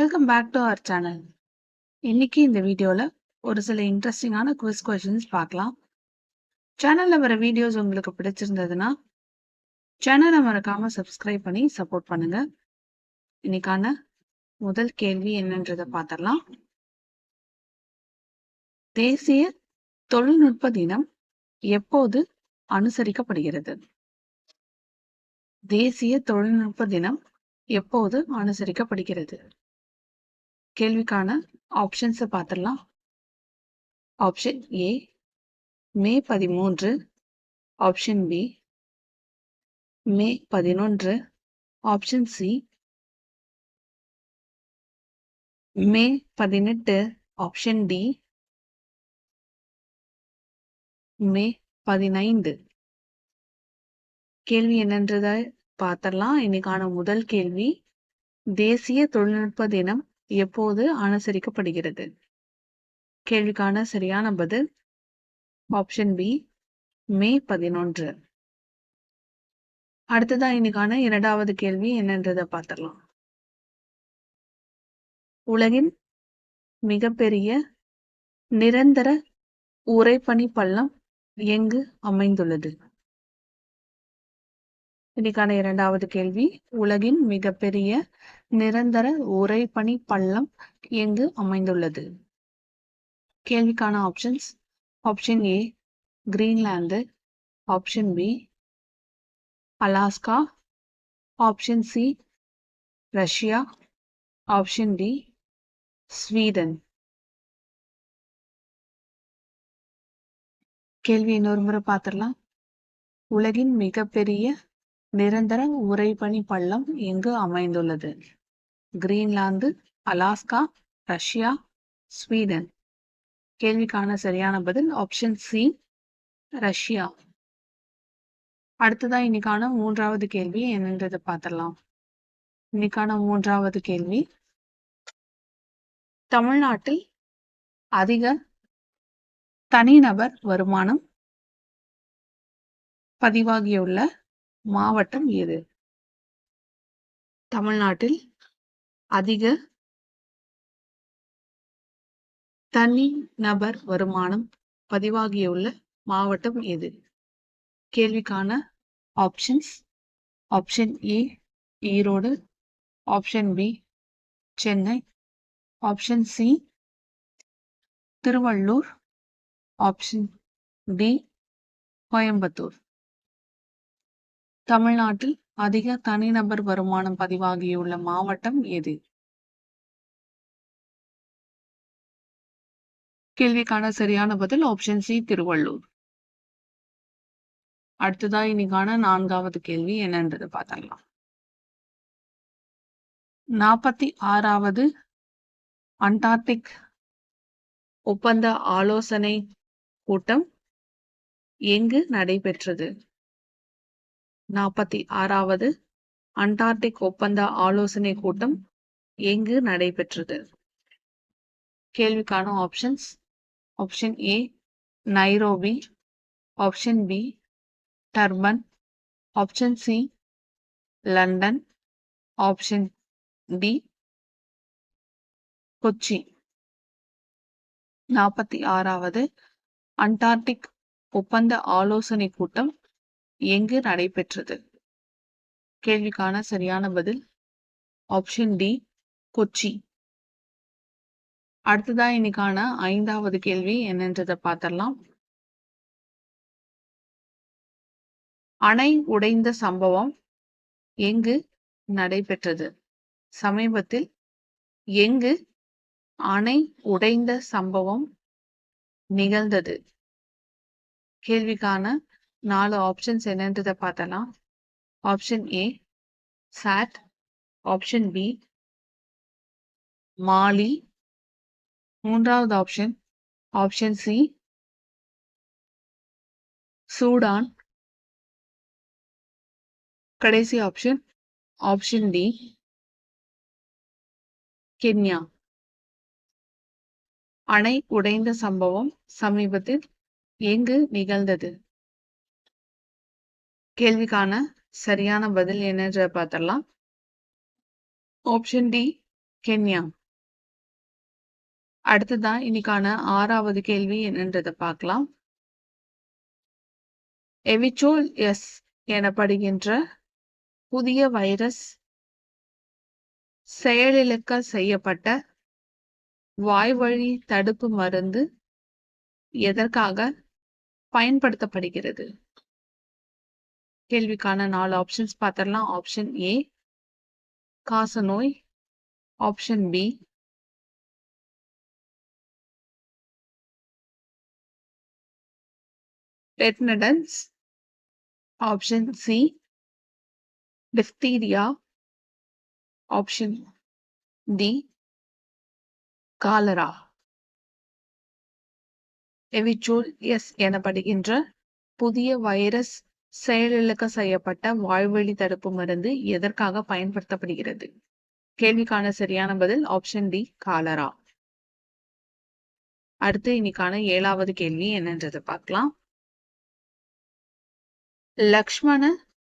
Welcome back to our channel இன்னைக்கு இந்த வீடியோவில் ஒரு சில இன்ட்ரெஸ்டிங்கான குவிஸ் கொஷின்ஸ் பார்க்கலாம். சேனலில் வர வீடியோஸ் உங்களுக்கு பிடிச்சிருந்ததுன்னா சேனலை மறக்காமல் சப்ஸ்கிரைப் பண்ணி சப்போர்ட் பண்ணுங்க. இன்னைக்கான முதல் கேள்வி என்னன்றதை பார்த்துடலாம். தேசிய தொழில்நுட்ப தினம் எப்போது அனுசரிக்கப்படுகிறது? தேசிய தொழில்நுட்ப தினம் எப்போது அனுசரிக்கப்படுகிறது? கேள்விக்கான ஆப்ஷன்ஸை பார்த்துடலாம் ஆப்ஷன் ஏ மே பதிமூன்று. ஆப்ஷன் பி மே பதினொன்று. ஆப்ஷன் சி மே பதினெட்டு. ஆப்ஷன் டி மே பதினைந்து. கேள்வி என்னன்றதை பார்த்தரலாம் இன்னைக்கான முதல் கேள்வி தேசிய தொழில்நுட்ப தினம் எப்போது அனுசரிக்கப்படுகிறது? கேள்விக்கான சரியான பதில் ஆப்ஷன் பி மே பதினொன்று. அடுத்ததா இன்னைக்கான இரண்டாவது கேள்வி என்னன்றதை பார்த்துடலாம். உலகின் மிகப்பெரிய நிரந்தர உரைப்பனி பள்ளம் எங்கு அமைந்துள்ளது? இன்னைக்கான இரண்டாவது கேள்வி. உலகின் மிகப்பெரிய நிரந்தர உறைபனி பள்ளம் எங்கு அமைந்துள்ளது? கேள்விக்கான options option A Greenland option B Alaska option C Russia option D Sweden கேள்வி இன்னொரு முறை பார்த்துடலாம். உலகின் மிகப்பெரிய நிரந்தர உறைபனி பள்ளம் இங்கு அமைந்துள்ளது. Greenland Alaska Russia Sweden. கேள்விக்கான சரியான பதில் ஆப்ஷன் சி ரஷ்யா. அடுத்ததான் இன்னைக்கான மூன்றாவது கேள்வி என்னன்றதை பார்த்துடலாம். இன்னைக்கான மூன்றாவது கேள்வி தமிழ்நாட்டில் அதிக தனிநபர் வருமானம் பதிவாகியுள்ள மாவட்டம் எது? தமிழ்நாட்டில் அதிக தனி நபர் வருமானம் பதிவாகியுள்ள மாவட்டம் எது? கேள்விக்கான options. Option A Erode option B Chennai. Option C Tiruvallur. Option D Coimbatore. தமிழ்நாட்டில் அதிக தனிநபர் வருமானம் பதிவாகியுள்ள மாவட்டம் எது? கேள்விக்கான சரியான பதில் ஆப்ஷன் சி திருவள்ளூர். அடுத்ததா இன்னைக்கான நான்காவது கேள்வி என்னன்றது பார்த்தலாம் நாற்பத்தி ஆறாவது அண்டார்டிக் ஒப்பந்த ஆலோசனை கூட்டம் எங்கு நடைபெற்றது? நாற்பத்தி ஆறாவது அண்டார்டிக் ஒப்பந்த ஆலோசனை கூட்டம் எங்கு நடைபெற்றது? கேள்விக்கான options option A Nairobi option B Durban option C London option D Kochi நாற்பத்தி ஆறாவது அண்டார்டிக் ஒப்பந்த ஆலோசனை கூட்டம் எங்கு நடைபெற்றது? கேள்விக்கான சரியான பதில் ஆப்ஷன் டி கொச்சி. அடுத்ததா இன்னைக்கான ஐந்தாவது கேள்வி என்னன்றதை பார்த்தரலாம் அணை உடைந்த சம்பவம் எங்கு நடைபெற்றது? சமீபத்தில் எங்கு அணை உடைந்த சம்பவம் நிகழ்ந்தது? கேள்விக்கான நாலு ஆப்ஷன்ஸ் என்னன்றதை பார்த்தலாம் option A Chad option B Mali. மூன்றாவது ஆப்ஷன் ஆப்ஷன் சி சூடான். கடைசி ஆப்ஷன் ஆப்ஷன் டி கென்யா. அணை உடைந்த சம்பவம் சமீபத்தில் எங்கு நிகழ்ந்தது? கேள்விக்கான சரியான பதில் என்னன்ற பார்த்தரலாம் ஆப்ஷன் டி கென்யா அடுத்ததான் இன்னைக்கான ஆறாவது கேள்வி என்னன்றதை பார்க்கலாம். எவிச்சோல் எஸ் எனப்படுகின்ற புதிய வைரஸ் செயலிழக்க செய்யப்பட்ட வாய்வழி தடுப்பு மருந்து எதற்காக பயன்படுத்தப்படுகிறது? கேள்விக்கான நாலு ஆப்ஷன்ஸ் பார்த்துடலாம் ஆப்ஷன் ஏ காசநோய். Option B tetanus option C diphtheria option D cholera எவிச்சோல் எஸ் எனப்படுகின்ற புதிய வைரஸ் செயலிழக்க செய்யப்பட்ட வாய்வழி தடுப்பு மருந்து எதற்காக பயன்படுத்தப்படுகிறது? கேள்விக்கான சரியான பதில் ஆப்ஷன் டி காலரா அடுத்து இன்னைக்கான ஏழாவது கேள்வி என்னன்றதை பார்க்கலாம். லக்ஷ்மண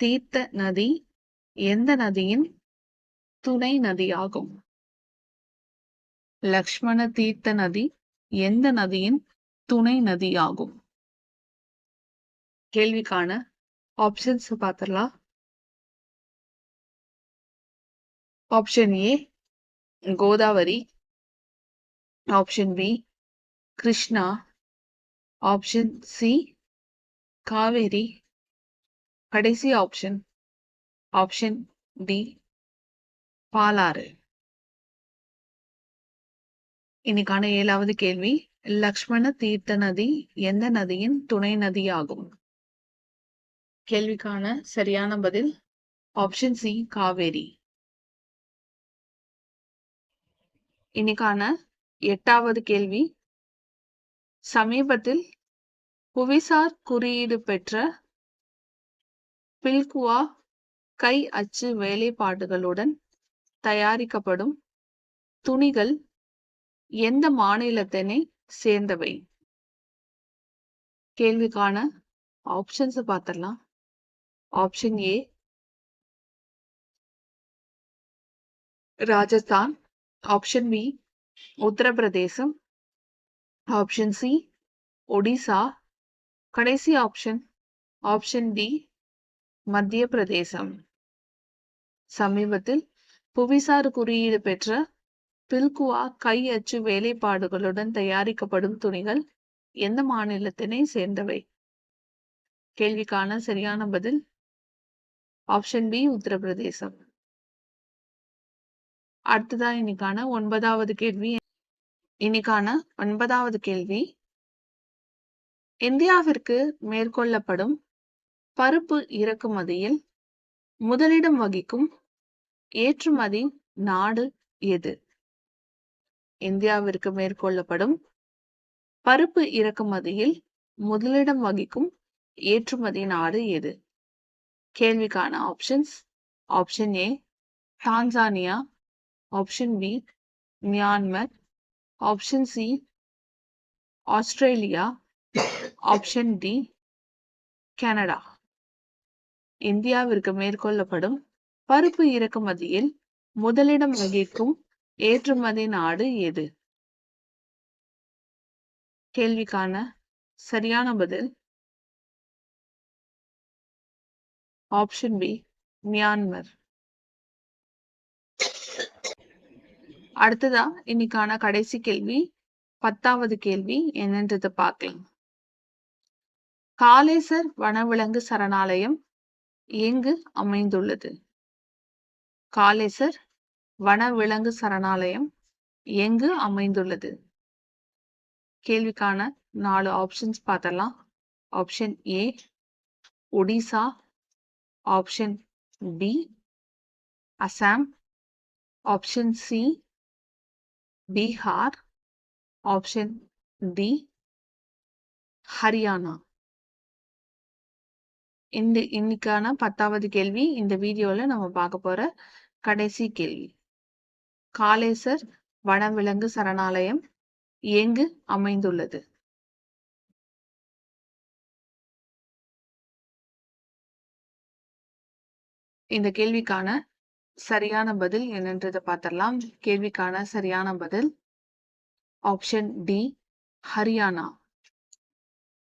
தீர்த்த நதி எந்த நதியின் துணை நதியாகும்? லக்ஷ்மண தீர்த்த நதி எந்த நதியின் துணை நதியாகும்? கேள்விக்கான ஆப்ஷன்ஸ் பார்த்துடலாம் option A Godavari. Option B Krishna. Option C Kaveri. கடைசி ஆப்ஷன் ஆப்ஷன் டி பாலாறு. இன்னைக்கான ஏழாவது கேள்வி லக்ஷ்மண தீர்த்த நதி எந்த நதியின் துணை நதியாகும்? கேள்விக்கான சரியான பதில் ஆப்ஷன் சி காவேரி. இன்னைக்கான எட்டாவது கேள்வி. சமீபத்தில் புவிசார் குறியீடு பெற்ற பில்குவா கை அச்சு வேலைப்பாடுகளுடன் தயாரிக்கப்படும் துணிகள் எந்த மாநிலத்தினை சேர்ந்தவை? கேள்விக்கான ஆப்ஷன்ஸை பார்த்துடலாம். Option A Rajasthan option B Uttar Pradesh option C Odisha கடைசி ஆப்ஷன் ஆப்ஷன் டி மத்திய பிரதேசம் சமீபத்தில் புவிசார் குறியீடு பெற்ற பில்குவா கை அச்சு வேலைப்பாடுகளுடன் தயாரிக்கப்படும் துணிகள் எந்த மாநிலத்தினை சேர்ந்தவை? கேள்விக்கான சரியான பதில் ஆப்ஷன் பி உத்தரப்பிரதேசம். அடுத்ததான் இன்னைக்கான ஒன்பதாவது கேள்வி. இன்னைக்கான ஒன்பதாவது கேள்வி. இந்தியாவிற்கு மேற்கொள்ளப்படும் பருப்பு இறக்குமதியில் முதலிடம் வகிக்கும் ஏற்றுமதி நாடு எது? இந்தியாவிற்கு மேற்கொள்ளப்படும் பருப்பு இறக்குமதியில் முதலிடம் வகிக்கும் ஏற்றுமதி நாடு எது? கேள்விக்கான options option A Tanzania option B Myanmar option C Australia option D Canada இந்தியாவிற்கு மேற்கொள்ளப்படும் பருப்பு இறக்குமதியில் முதலிடம் வகிக்கும் ஏற்றுமதி நாடு எது? கேள்விக்கான சரியான பதில் ஆப்ஷன் பி மியான்மர் அடுத்ததா இன்னைக்கான கடைசி கேள்வி பத்தாவது கேள்வி என்னன்றதை பார்க்கலாம். காலேசர் வனவிலங்கு சரணாலயம் எங்கு அமைந்துள்ளது? காலேசர் வனவிலங்கு சரணாலயம் எங்கு அமைந்துள்ளது? கேள்விக்கான நாலு ஆப்ஷன்ஸ் பார்த்தலாம் option A Odisha option B Assam option C Bihar option D Haryana இந்த இன்னைக்கான பத்தாவது கேள்வி இந்த வீடியோவில் நம்ம பார்க்க போகிற கடைசி கேள்வி. காலேசர் வனவிலங்கு சரணாலயம் எங்கு அமைந்துள்ளது? இந்த கேள்விக்கான சரியான பதில் என்னன்றதை பார்த்துடலாம். கேள்விக்கான சரியான பதில் ஆப்ஷன் டி ஹரியானா